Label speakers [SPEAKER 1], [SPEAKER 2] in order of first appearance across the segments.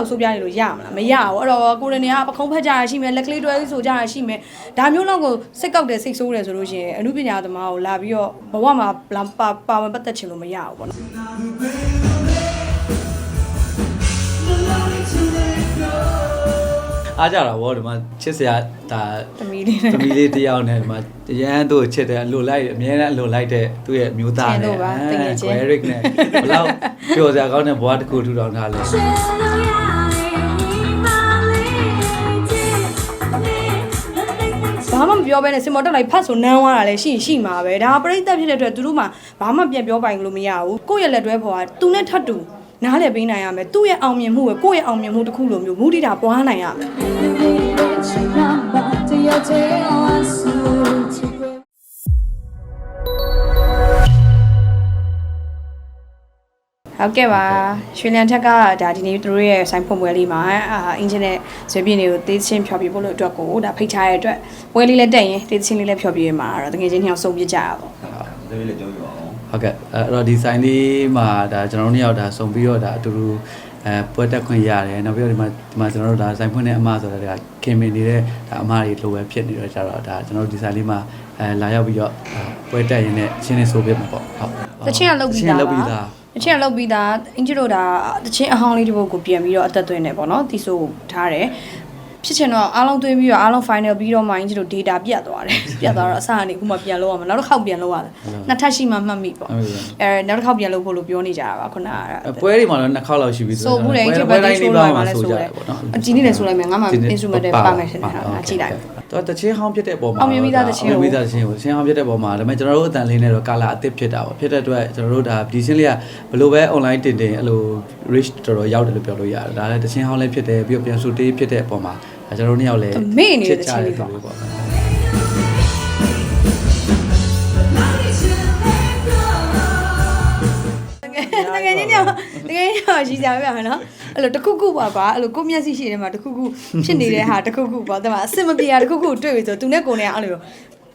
[SPEAKER 1] ကိုစိုးပြနေလို့ရမလားမရဘူးအဲ့တော့ကိုရနေကပခုံးဖက်ကြရရှိမယ်လက်ကလေးတွဲဆိုကြရရှိမယ်ဒါမျိုးလောက်ကိုစိတ်ကောက်တယ်စိတ်ဆိုးတယ်ဆိုလို့ရှိရင်အမှုပညာသမားကိုလာပြီးတော့ဘဝမှာလာပါပါဝင်ပတ်သက်ချင်လို့မရဘူးပေါ့နော်
[SPEAKER 2] အားကြတာဗောဒီမှာချစ်စရာဒါ
[SPEAKER 1] သမီးလေး
[SPEAKER 2] သမီးလေးတစ်ယောက်နဲ့ဒီမှာရန်သူ့ကိုချစ်တယ်အလိုလိုက်အမြဲတမ်းအလိုလိုက်တဲ့သူ့ရဲ့အမျိုးသား
[SPEAKER 1] ချစ်
[SPEAKER 2] နဲ့
[SPEAKER 1] လို့ပါတကယ်ချင်း
[SPEAKER 2] ကွယ်ရစ်နဲ့ဘလောက်ပျော်စရာကောင်းတဲ့ဘဝတစ်ခုထူထောင်ထားလဲ
[SPEAKER 1] ဘာမှမပြောဘဲနဲ့စင်မော်တက်လိုက်ဖတ်ဆိုနန်းသွားတာလည်းရှိရင်ရှိမှာပဲဒါပြိတ္တဖြစ်တဲ့အတွက်သူတို့မှဘာမှပြန်ပြောပိုင်လို့မရဘူးကိုယ့်ရဲ့လက်တွဲဖော်ကသူနဲ့ထပ်တူ နားလည်ပေးနိုင်ရမယ်သူ့ရဲ့အောင်မြင်မှုကိုကိုယ့်ရဲ့အောင်မြင်မှုတစ်ခုလိုမျိုးမူတည်တာပွားနိုင်ရမယ်ဟုတ်ကဲ့ပါရွှေလန်ထက်ကဒါဒီနေ့သူတို့ရဲ့ဆိုင်ဖွင့်ပွဲလေးမှာအာအင်ဂျင်နဲ့ဇွေပြင်းတွေကိုတေးချင်းဖျော်ပြဖို့လို့အတွက်ကိုဒါဖိတ်ထားရတဲ့အတွက်ပွဲလေးလည်းတက်ရင်တေးချင်းလေးလည်းဖျော်ပြရမှာအဲ့တော့တကယ်ချင်းနှစ်ယောက်စုံပြစ်ကြရပါပေါ့
[SPEAKER 3] ဒါလေးလည်းပြောပြပါအောင်
[SPEAKER 2] ဟုတ်ကဲ့အဲ့တော့ဒီဆိုင်လေးမှာဒါကျွန်တော်တို့နှစ်ယောက်ဒါစုံပြီးတော့ဒါအတူတူအဲပွဲတက်ခွင့်ရတယ်နောက်ပြီးတော့ဒီမှာဒီမှာကျွန်တော်တို့ဒါဆိုင်ဖွင့်တဲ့အမဆိုတာဒါခင်မင်နေတဲ့ဒါအမတွေလိုပဲဖြစ်နေတော့ကြတော့ဒါကျွန်တော်တို့ဒီဆိုင်လေးမှာအဲလာရောက်ပြီးတော့အဲပွဲတက်ရင်းနဲ့ချင်းလေးဆိုပြမှာပေါ့ဟုတ်
[SPEAKER 1] တချင်းကလုတ်ပြီး
[SPEAKER 2] ချင်း
[SPEAKER 1] သား
[SPEAKER 2] လုတ်ပြီးသား
[SPEAKER 1] တချင်းကလုတ်ပြီးသားအင်ဂျီတို့ဒါတချင်းအဟောင်းလေးတစ်ပုဒ်ကိုပြန်ပြီးတော့အသက်သွင်းနေပေါ့နော်တီဆိုထားတယ် ဖြစ်ချင်တော့အားလုံးသွင်းပြီးတော့အားလုံး final ပြီးတော့မှအင်ဂျီတို့ data ပြတ်သွားတယ်ပြတ်သွားတော့အစကနေအခုမှပြန်လို့ရမှာနောက်တစ်ခေါက်ပြန်လို့ရတယ်နှစ်ထပ်ရှိမှမှတ်မိပေါ့အဲနောက်တစ်ခေါက်ပြန်လို့ဖို့လို့ပြောနေကြတာပါခုနက
[SPEAKER 2] အဲပွဲတွေမှာတော့နှစ်ခေါက်လောက်ရှိပြီ
[SPEAKER 1] ဆိုဘူးလေဒီဘက်တိုင်းဆိုလိုက်မှလည်းဆိုတယ်အကြီးနေလည်းဆိုလိုက်မယ်ငါမှ instrument တွေပါမယ်ရှင်ဟာငါကြည့်လိုက်
[SPEAKER 2] တော့တချင်းဟောင်းဖြစ်တဲ့ပုံမှာ
[SPEAKER 1] အောင်မြင်ပြီးသားတချင်းကို
[SPEAKER 2] အောင်မြင်ပြီးသားတချင်းကိုတချင်းဟောင်းဖြစ်တဲ့ပုံမှာဒါပေမဲ့ကျွန်တော်တို့အတန်လေးနဲ့တော့ကာလာအစ်စ်ဖြစ်တာပေါ့ဖြစ်တဲ့အတွက်ကျွန်တော်တို့ဒါဒီချင်းလေးကဘယ်လိုပဲ online တင်တင်အဲ့လို reach တော်တော်ရောက်တယ်လို့ပြောလို့ရတယ်ဒါလည်းတချင်းဟောင်းလေးဖြစ်တယ်ပြီးတော့ပြန်ဆိုတေးဖြစ်တဲ့ပုံမှာဒါကျွန်တော်တို့နှစ်ယောက်လည်း
[SPEAKER 1] မေ့နေတဲ့တချင်းလေးပေါ့
[SPEAKER 2] ပေါ့
[SPEAKER 1] တကယ်ချင်းတော့တကယ်ချင်းတော့ရှိကြပြမယ်နော် အဲ့လိုတစ်ခုခုပါကွာအဲ့လိုကိုမျက်စိရှိတယ်မှာတစ်ခုခုဖြစ်နေတဲ့ဟာတစ်ခုခုပေါ့တဲ့မှာအစင်မပြေတာတစ်ခုခုတွေ့ပြီဆိုသူနဲ့ကိုနဲ့အဲ့လို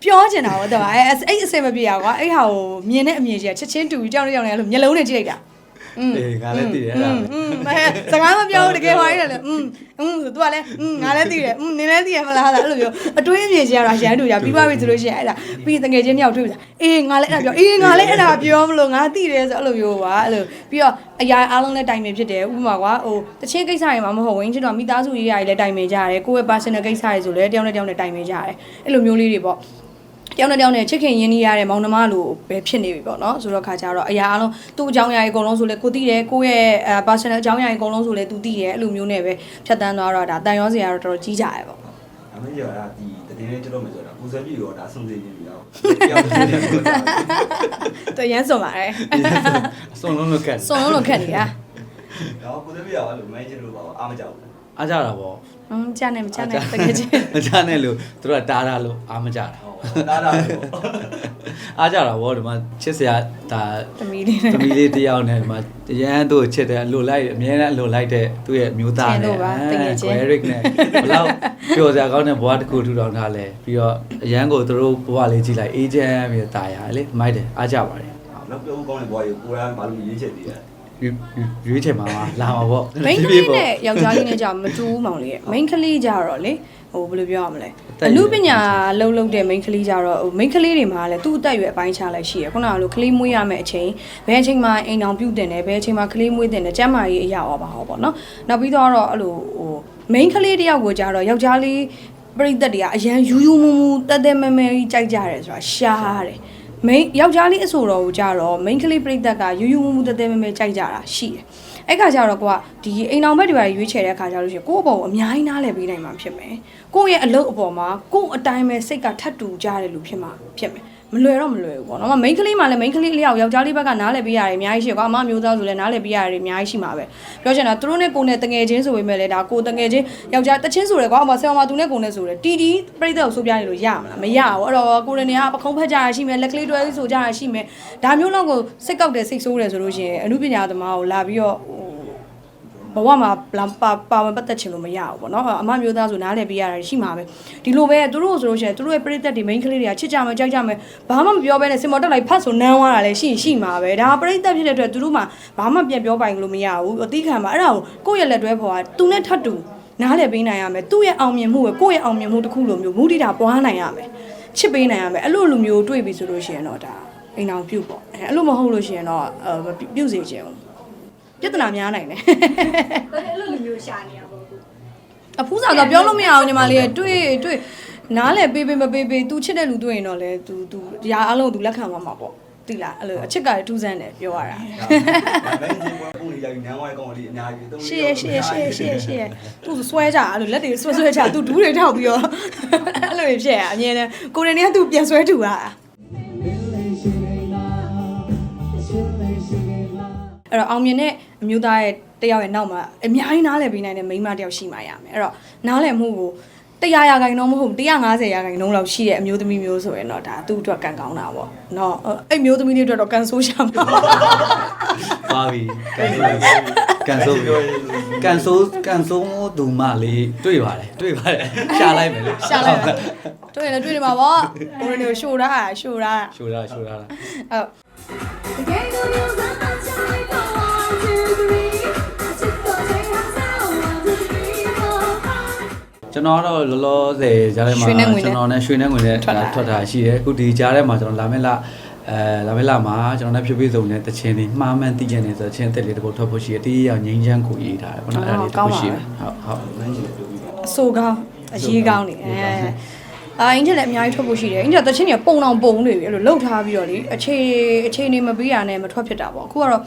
[SPEAKER 1] ပြောချင်တာပေါ့တဲ့မှာအဲ့အဲ့အစင်မပြေတာကွာအဲ့ဟာကိုမြင်တဲ့အမြင်ရှိတာချက်ချင်းတူပြီးကြောက်နေကြောက်နေအဲ့လိုမျက်လုံးနဲ့ကြည့်လိုက်တာอืม
[SPEAKER 2] အေးငါလည်းသိတယ်အဲ့ဒါ
[SPEAKER 1] อืมအဲစကားမပြောဘူးတကယ်ဟိုင်းတယ်လေอืมอืมဆိုသူကလည်းอืมငါလည်းသိတယ်อืมနင်လည်းသိရမလားအဲ့လိုမျိုးအတွေးအမြင်ရှိရတာရန်တူရပြီးပါပြီဆိုလို့ရှိရင်အဲ့ဒါပြီးတကယ်ချင်းတယောက်တွေ့ပြီအေးငါလည်းအဲ့ဒါပြောအေးငါလည်းအဲ့ဒါပြောမလို့ငါသိတယ်ဆိုအဲ့လိုမျိုးပါအဲ့လိုပြီးတော့အရာအားလုံးလည်းတိုင်ပင်ဖြစ်တယ်ဥပမာကွာဟိုတချင်းကိစ္စတွေမှာမဟုတ်ဝင်ချင်တော့မိသားစုရေးရာတွေလည်းတိုင်ပင်ကြရတယ်ကိုယ့်ရဲ့ personal ကိစ္စတွေဆိုလည်းတယောက်နဲ့တယောက်နဲ့တိုင်ပင်ကြရတယ်အဲ့လိုမျိုးလေးတွေပေါ့ တယောက်နဲ့တယောက်နဲ့ချစ်ခင်ရင်းနှီးရတဲ့မောင်နှမလိုပဲဖြစ်နေပြီပေါ့နော်ဆိုတော့ခါကျတော့အရာအလုံးသူ့အကြောင်းအရာတွေအကုန်လုံးဆိုလဲကိုသိတယ်ကိုယ့်ရဲ့အဲ personal အကြောင်းအရာတွေအကုန်လုံးဆိုလဲသူသိတယ်အဲ့လိုမျိုးနဲ့ပဲဖြတ်တန်းသွားတော့ဒါတန်ရောစရာတော့တော်တော်ကြီးကြရပေါ့
[SPEAKER 3] အမေရောဒီတည်င်းလေးကြတော့မယ်ဆိုတာကိုစံပြည့်ရောဒါဆုံးသေးနေပြီတော့ပြောင်းနေတယ်ဆိုတာ
[SPEAKER 1] တော်ရမ်းစွန်ပါတယ်
[SPEAKER 2] အစုံလုံးလို့ကတ်
[SPEAKER 1] စွန်လုံးလုံးခက်နေတာ
[SPEAKER 3] တော့ကိုစံပြည့်ရောအဲ့လိုမိုင်းချလို့ပါအားမကြောက်ဘူး
[SPEAKER 2] အားကြတာပေါ့
[SPEAKER 1] ဟွန်းကြားနေမကြားနေတကယ်ချင်း
[SPEAKER 2] မကြနဲ့လို့သူတို့ကတားတာလို့အားမကြတာ
[SPEAKER 3] ဟုတ်ဒါဒါပေါ့
[SPEAKER 2] အားကြတာဗောဒီမှာချစ်စရာဒါ
[SPEAKER 1] သမီးလေး
[SPEAKER 2] သမီးလေးတစ်ယောက်နဲ့ဒီမှာရန်သူ့ကိုချစ်တယ်အလိုလိုက်အမြဲတမ်းအလိုလိုက်တဲ့သူ့ရဲ့အမျိုးသား
[SPEAKER 1] ချစ်လို့
[SPEAKER 2] နဲ့
[SPEAKER 1] ပါတကယ်ချင်း
[SPEAKER 2] ကွယ်ရစ်နဲ့ဘလောက်ပျော်စရာကောင်းတဲ့ဘဝတစ်ခုထူထောင်ထားလဲပြီးတော့အရန်ကိုသူတို့ဘဝလေးကြည့်လိုက်အေဂျင့်ပြီးတော့တာယာလေမိုက်တယ်အားကြပါတယ်
[SPEAKER 3] နောက်ပြောကောင်းတဲ့ဘွားကြီးကိုယ်ကဘာလို့ရေးချက်သေးလဲ
[SPEAKER 2] ရွေးရွေးချယ်မှာပါလာမှာပေါ့
[SPEAKER 1] မိန်းကလေးနဲ့ယောက်ျားလေးနဲ့ကြာမတူဘူးမောင်လေးရဲ့မိန်းကလေးကြတော့လေဟိုဘယ်လိုပြောရမလဲအမှုပညာလုံလုံတဲ့မိန်းကလေးကြတော့ဟိုမိန်းကလေးတွေမှာလည်းသူ့အသက်အရွယ်အပိုင်းခြားလိုက်ရှိရခုနကလိုကလေးမွေးရမယ့်အချိန်ဘယ်အချိန်မှာအိမ်အောင်ပြုတ်တင်တယ်ဘယ်အချိန်မှာကလေးမွေးတင်တယ်ကျန်းမာရေးအရာရောပါဟောပေါ့နော်နောက်ပြီးတော့အဲ့လိုဟိုမိန်းကလေးတယောက်ကိုကြတော့ယောက်ျားလေးပရိသတ်တွေကအရန်ယူယူမူမူတက်တက်မဲမဲကြီးကြိုက်ကြတယ်ဆိုတာရှားတယ် မိန်းယောက်ျားလေးအဆိုတော်ကိုကြတော့မိန်းကလေးပြိတ္တကယူယူမူမူတဲတဲမဲမဲကြိုက်ကြတာရှိတယ်။အဲ့ခါကျတော့ကိုကဒီအိမ်အောင်ဘက်တွေပါရွေးချယ်တဲ့ခါကျလို့ရှိရင်ကိုယ့်အပေါ်ကိုအများကြီးနားလည်ပေးနိုင်မှာဖြစ်မယ်။ကိုယ့်ရဲ့အလုပ်အပေါ်မှာကိုယ့်အတိုင်းပဲစိတ်ကထပ်တူကြတယ်လို့ဖြစ်မှာဖြစ်မယ်။ မလွယ်တော့မလွယ်ဘူးပေါ့နော်။မိန်းကလေးမှလည်းမိန်းကလေးအလျောက်ယောက်ျားလေးဘက်ကနားလည်ပေးရတယ်အများကြီးရှိတယ်ကွာ။အမမျိုးသားဆိုလည်းနားလည်ပေးရတယ်အများကြီးရှိမှာပဲ။ပြောချင်တာသူတို့နဲ့ကိုယ်နဲ့တငယ်ချင်းဆိုပေမဲ့လည်းဒါကိုယ်တငယ်ချင်းယောက်ျားတချင်းဆိုတယ်ကွာ။အမဆရာမသူနဲ့ကိုယ်နဲ့ဆိုတယ်တီတီပြိတ္တကိုဆိုပြနေလို့ရမလားမရဘူး။အဲ့တော့ကိုယ်နဲ့ကပခုံးဖက်ကြရရှိမယ်လက်ကလေးတွဲဆိုကြရရှိမယ်ဒါမျိုးလောက်ကိုစိတ်ကောက်တယ်စိတ်ဆိုးတယ်ဆိုလို့ရှိရင်အမှုပညာသမားကိုလာပြီးတော့ဟို ဘဝမှာလာပါပါဝင်ပတ်သက်ချင်လို့မရဘူးပေါ့နော်အမမျိုးသားဆိုနားလည်ပေးရတာရှိမှာပဲဒီလိုပဲသူတို့ဆိုလို့ရှိရင်သူတို့ရဲ့ပြိသက်တွေ main ကလေးတွေကချစ်ကြမယ်ကြောက်ကြမယ်ဘာမှမပြောဘဲနဲ့စင်မော်တက်လိုက်ဖတ်ဆိုနန်းသွားတာလည်းရှိရင်ရှိမှာပဲဒါပြိသက်ဖြစ်တဲ့အတွက်သူတို့မှဘာမှပြန်ပြောပိုင်လို့မရဘူးအတိခံမှာအဲ့ဒါကိုကိုယ့်ရဲ့လက်တွဲဖော်ကသူနဲ့ထပ်တူနားလည်ပေးနိုင်ရမယ်သူ့ရဲ့အောင်မြင်မှုကိုကိုယ့်ရဲ့အောင်မြင်မှုတစ်ခုလိုမျိုးမူတည်တာပွားနိုင်ရမယ်ချစ်ပေးနိုင်ရမယ်အဲ့လိုလူမျိုးတွေ့ပြီဆိုလို့ရှိရင်တော့ဒါအိမ်အောင်ပြုတ်ပေါ့အဲ့အဲ့လိုမဟုတ်လို့ရှိရင်တော့အဲမပြုပြုတ်စေချင်ဘူး ပြဿနာများနိုင်တယ်
[SPEAKER 4] ဘာလဲအဲ့လိုလူမျိုးရှာနေရပါဘူး
[SPEAKER 1] အဖူးစာတော့ပြောလို့မရအောင်ညီမလေးရဲ့တွေ့တွေ့နားလဲပေးပေးမပေးပေး तू ချစ်တဲ့လူတွေ့ရင်တော့လေ तू तू ရာအလုံး तू လက်ခံသွားမှာပေါ့သိလားအဲ့လိုအချစ်ကလည်းထူးဆန်းတယ်ပြောရတာ
[SPEAKER 3] ဒါပဲဒီပွဲပုံလေးရိုက်နန်းဝိုင်းကောင်လေးအများကြီးတုံး
[SPEAKER 1] ရှေ့ရှေ့ရှေ့ရှေ့ရှေ့ तू ဆွဲကြအဲ့လိုလက်တွေဆွဲဆွဲကြ तू ဒူးတွေထောက်ပြီးတော့အဲ့လိုဖြစ်ရအမြင်နဲ့ကိုရင်တွေက तू ပြန်ဆွဲထူတာအဲ့တော့အောင်မြင်တဲ့ အမျိုးသားရဲ့တယောက်ရဲ့နောက်မှာအများကြီးနားလည်ပေးနိုင်တဲ့မိန်းမတယောက်ရှိမှရမယ်အဲ့တော့နားလည်မှုကို100ရာခိုင်နှုန်းမဟုတ်150ရာခိုင်နှုန်းလောက်ရှိတဲ့အမျိုးသမီးမျိုးဆိုရင်တော့ဒါသူ့အတွက်ကံကောင်းတာပေါ့နော်အဲ့မျိုးသမီးလေးအတွက်တော့ကန်ဆိုးရှာမှာ
[SPEAKER 2] ပါပြီကန်ဆိုးကန်ဆိုးကန်ဆိုးသူမလေးတွေ့ပါတယ်တွေ့ပါတယ်ရှာလိုက်မယ်လို့
[SPEAKER 1] ရှာလိုက်ပါတွေ့ရင်လည်းတွေ့နေမှာပေါ့ကိုရနေကိုရှို့တာရှို့တာ
[SPEAKER 2] ရှိုးတာရှိုးတာ
[SPEAKER 1] အဲ့
[SPEAKER 4] တ ကျွ
[SPEAKER 2] န်တော်ကတော့လောလောဆယ်ကြားထဲမှာကျွန်တော်နဲ့ရွှေနဲ့ငွေနဲ့ထွက်တာရှိတယ်အခုဒီကြားထဲမှာကျွန်တော်လာမယ့်လအဲလာမယ့်လမှာကျွန်တော်နဲ့ဖြည်းဖြည်းစုံနဲ့တခြင်းလေးမှားမှန်းသိကျင်နေဆိုတခြင်းတက်လေးတစ်ပုတ်ထွက်ဖို့ရှိတယ်တီးရောက်ငိမ့်ချမ်းကိုရေးထားတယ်ပေါ့နော်အဲ့ဒါလေးတစ်ခုရှိတယ်ဟုတ်ဟုတ်
[SPEAKER 1] အဆိုကောင်းအရေးကောင်းနေအဲအာအင်ဂျင်လည်းအများကြီးထွက်ဖို့ရှိတယ်အင်ဂျင်တချင်းတွေကပုံအောင်ပုံနေပြီအဲ့လိုလှုပ်ထားပြီးတော့လေအခြေအခြေနေမပေးရနဲ့မထွက်ဖြစ်တာပေါ့အခုကတော့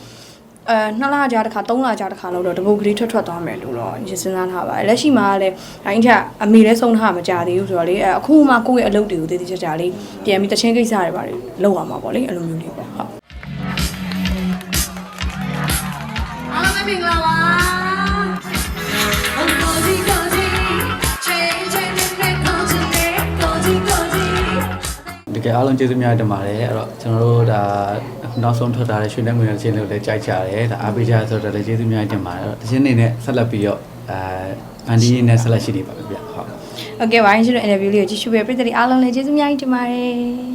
[SPEAKER 1] အဲနှစ်လကြာတစ်ခါသုံးလကြာတစ်ခါလောက်တော့တပုတ်ကလေးထွက်ထွက်သွားမယ်လို့တော့ရင်စဉ်းစားထားပါတယ်လက်ရှိမှာလည်းအင်ဂျင်အမေလည်းဆုံးထားမကြသေးဘူးဆိုတော့လေအဲအခုမှကိုယ့်ရဲ့အလုပ်တွေကိုတည်တည်ကြကြလေးပြန်ပြီးတချင်းကိစ္စတွေပါလေလုပ်ရမှာပေါ့လေအဲ့လိုမျိုးလေးပေါ့ဟုတ်
[SPEAKER 4] အားလုံးမင်္ဂလာပါကိုကြီးကိုကြီးချိန်ချိန်နဲ့ကိုကြီးနဲ့ကိုကြီးကိုကြီး
[SPEAKER 2] တကယ်အားလုံးကျေးဇူးများတင်ပါတယ်အဲ့တော့ကျွန်တော်တို့ဒါ နောက်ဆုံးထွက်ထားတဲ့ရွှေနဲ့ငွေနဲ့ချင်းလေးကိုလည်းကြိုက်ကြတယ်ဒါအားပေးကြဆိုတော့လည်းကျေးဇူးများတင်ပါတယ်အဲ့တော့တခြင်းနေနဲ့ဆက်လက်ပြီးတော့အဲအန်ဒီနဲ့ဆက်လက်ရှိနေပါပြီဗျဟုတ်
[SPEAKER 1] โอเคပါရင်ရှင်တို့ interview လေးကိုကြည့်ရှုပေးတဲ့ပရိသတ်တွေအားလုံးလည်းကျေးဇူးအများကြီးတင်ပါတယ်